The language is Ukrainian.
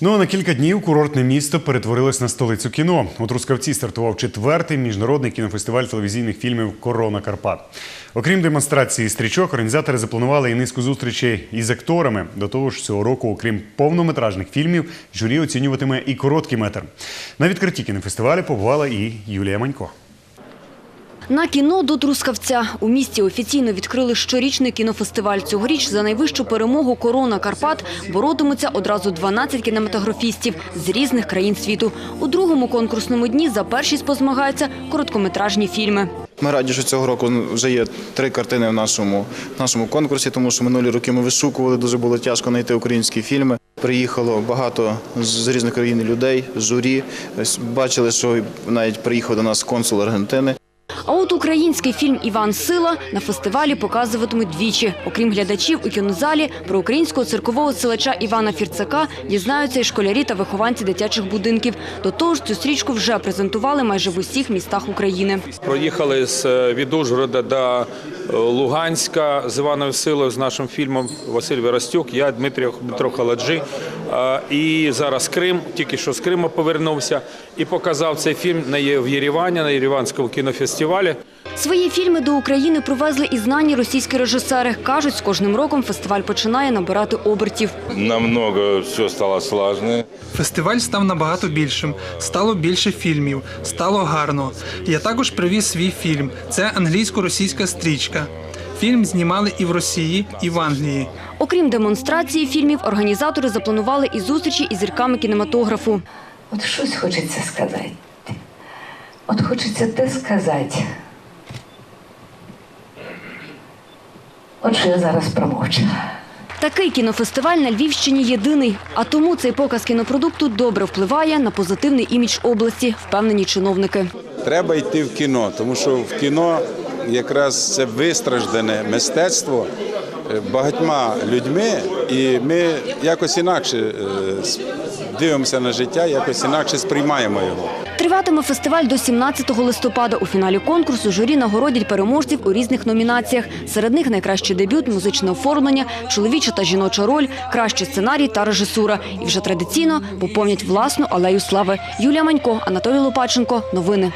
Ну а на кілька днів курортне місто перетворилось на столицю кіно. У Трускавці стартував четвертий міжнародний кінофестиваль телевізійних фільмів Корона Карпат. Окрім демонстрації стрічок, організатори запланували і низку зустрічей із акторами. До того ж, цього року, окрім повнометражних фільмів, журі оцінюватиме і короткий метр. На відкритті кінофестивалю побувала і Юлія Манько. На кіно до Трускавця у місті офіційно відкрили щорічний кінофестиваль. Цьогоріч за найвищу перемогу Корона Карпат боротимуться одразу 12 кінематографістів з різних країн світу. У другому конкурсному дні за першість позмагаються короткометражні фільми. Ми раді, що цього року вже є три картини в нашому, в нашому конкурсі, тому що минулі роки ми вишукували, дуже було тяжко знайти українські фільми. Приїхало багато з різних країн людей, журі. Бачили, що навіть приїхав до нас консул Аргентини. А от український фільм Іван Сила на фестивалі показуватимуть двічі. Окрім глядачів у кінозалі, про українського циркового силача Івана Фірцака дізнаються і школярі та вихованці дитячих будинків. До того ж, цю стрічку вже презентували майже в усіх містах України. Проїхали з е, від Ужгорода до е, Луганська з Іваною Силою з нашим фільмом Василь Веростюк, я Дмитрій Халаджи. І зараз Крим, тільки що з Криму повернувся і показав цей фільм на Є- в Єревані, на Єреванському кінофестивалі. Свої фільми до України привезли і знані російські режисери. Кажуть, з кожним роком фестиваль починає набирати обертів. намного все стало сложнее. Фестиваль став набагато більшим, стало більше фільмів, стало гарно. Я також привіз свій фільм. Це англійсько-російська стрічка. Фільм знімали і в Росії, і в Англії. Окрім демонстрації фільмів, організатори запланували і зустрічі із зірками кінематографу. От щось хочеться сказати. От хочеться те сказати. От що я зараз промовчу. Такий кінофестиваль на Львівщині єдиний. А тому цей показ кінопродукту добре впливає на позитивний імідж області, впевнені чиновники. Треба йти в кіно, тому що в кіно якраз це вистраждане мистецтво багатьма людьми, і ми якось інакше е, дивимося на життя, якось інакше сприймаємо його. Триватиме фестиваль до 17 листопада. У фіналі конкурсу журі нагородять переможців у різних номінаціях. Серед них найкращий дебют, музичне оформлення, чоловіча та жіноча роль, кращий сценарій та режисура. І вже традиційно поповнять власну алею слави. Юлія Манько, Анатолій Лопаченко. Новини.